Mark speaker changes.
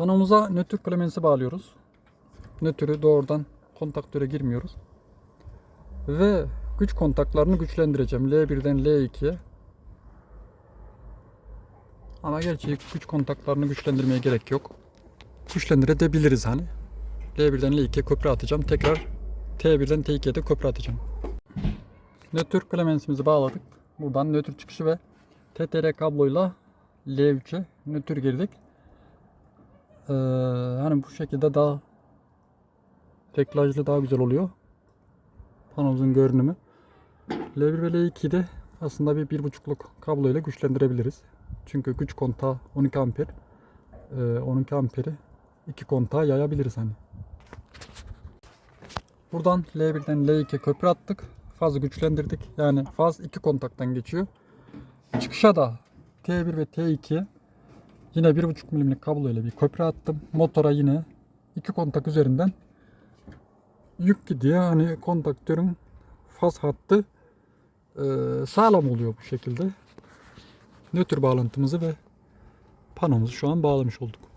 Speaker 1: Panomuza nötr klemensi bağlıyoruz. Nötrü doğrudan kontaktöre girmiyoruz. Ve güç kontaklarını güçlendireceğim. L1'den L2'ye. Ama gerçi güç kontaklarını güçlendirmeye gerek yok. Güçlendirebiliriz hani. L1'den L2'ye köprü atacağım. Tekrar T1'den T2'ye de köprü atacağım. Nötr klemensimizi bağladık. Buradan nötr çıkışı ve TTR kabloyla L3'e nötr girdik. Ee, hani bu şekilde daha reglajlı daha güzel oluyor. Panomuzun görünümü. L1 ve L2'de aslında bir bir buçukluk kablo ile güçlendirebiliriz. Çünkü güç kontağı 12 amper. Ee, 12 amperi iki kontağa yayabiliriz hani. Buradan L1'den L2'ye köprü attık. Fazı güçlendirdik. Yani faz iki kontaktan geçiyor. Çıkışa da T1 ve T2 yine 1.5 milimlik kablo ile bir köprü attım. Motora yine iki kontak üzerinden yük gidiyor. Hani kontaktörün faz hattı e, sağlam oluyor bu şekilde. Nötr bağlantımızı ve panomuzu şu an bağlamış olduk.